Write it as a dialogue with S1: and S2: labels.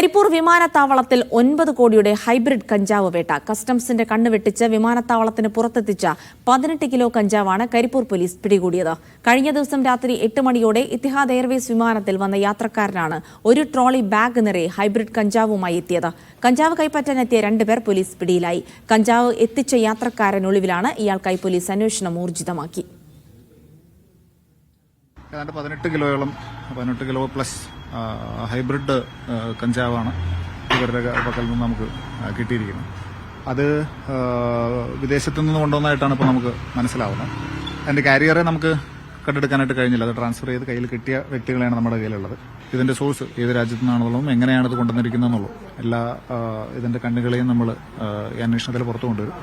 S1: കരിപ്പൂർ വിമാനത്താവളത്തിൽ ഒൻപത് കോടിയുടെ ഹൈബ്രിഡ് കഞ്ചാവ് വേട്ട. കസ്റ്റംസിന്റെ കണ്ണുവെട്ടിച്ച് വിമാനത്താവളത്തിന് പുറത്തെത്തിച്ച പതിനെട്ട് കിലോ കഞ്ചാവാണ് കരിപ്പൂർ പോലീസ് പിടികൂടിയത്. കഴിഞ്ഞ ദിവസം രാത്രി എട്ട് മണിയോടെ ഇത്തിഹാദ് എയർവേസ് വിമാനത്തിൽ വന്ന യാത്രക്കാരനാണ് ഒരു ട്രോളി ബാഗ് നിറയെ ഹൈബ്രിഡ് കഞ്ചാവുമായി എത്തിയത്. കഞ്ചാവ് കൈപ്പറ്റാനെത്തിയ രണ്ടുപേർ പോലീസ് പിടിയിലായി. കഞ്ചാവ് എത്തിച്ച യാത്രക്കാരൻ ഒളിവിലാണ് ഇയാൾക്കായി പോലീസ് അന്വേഷണം ഊർജിതമാക്കി.
S2: പതിനെട്ട് കിലോയോളം പതിനെട്ട് കിലോ പ്ലസ് ഹൈബ്രിഡ് കഞ്ചാവാണ് ഇവരുടെ പക്കൽ നിന്ന് നമുക്ക് കിട്ടിയിരിക്കുന്നത്. അത് വിദേശത്ത് നിന്ന് കൊണ്ടുവന്നതായിട്ടാണ് ഇപ്പോൾ നമുക്ക് മനസ്സിലാവുന്നത്. അതിന്റെ കാരിയറെ നമുക്ക് കണ്ടെടുക്കാനായിട്ട് കഴിഞ്ഞില്ല. അത് ട്രാൻസ്ഫർ ചെയ്ത് കയ്യിൽ കിട്ടിയ വ്യക്തികളെയാണ് നമ്മുടെ കയ്യിലുള്ളത്. ഇതിന്റെ സോഴ്സ് ഏത് രാജ്യത്തു നിന്നാണെന്നുള്ളതും എങ്ങനെയാണ് ഇത് കൊണ്ടുവന്നിരിക്കുന്നതെന്നുള്ളതും എല്ലാ ഇതിന്റെ കണ്ണുകളെയും നമ്മൾ അന്വേഷണത്തിൽ പുറത്തു കൊണ്ടുവരും